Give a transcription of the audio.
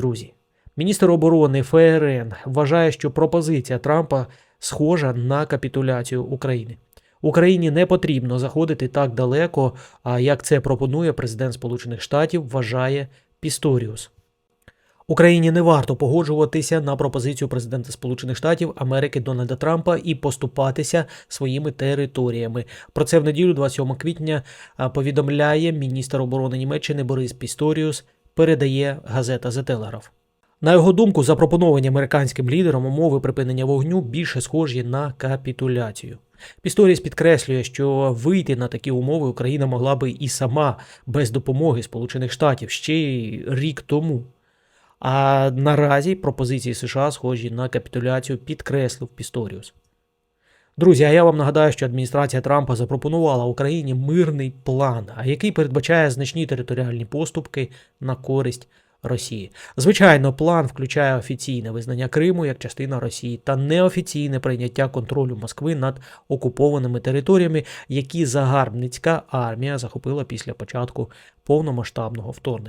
Друзі, міністр оборони ФРН вважає, що пропозиція Трампа схожа на капітуляцію України. Україні не потрібно заходити так далеко, а як це пропонує президент Сполучених Штатів, вважає Пісторіус. Україні не варто погоджуватися на пропозицію президента Сполучених Штатів Америки Дональда Трампа і поступатися своїми територіями. Про це в неділю, 27 квітня, повідомляє міністр оборони Німеччини Борис Пісторіус. Передає газета The Telegraph. На його думку, запропоновані американським лідером умови припинення вогню більше схожі на капітуляцію. Пісторіс підкреслює, що вийти на такі умови Україна могла би і сама без допомоги Сполучених Штатів ще й рік тому. А наразі пропозиції США схожі на капітуляцію, підкреслив Пісторіус. Друзі, а я вам нагадаю, що адміністрація Трампа запропонувала Україні мирний план, який передбачає значні територіальні поступки на користь Росії. Звичайно, план включає офіційне визнання Криму як частина Росії та неофіційне прийняття контролю Москви над окупованими територіями, які загарбницька армія захопила після початку повномасштабного вторгнення.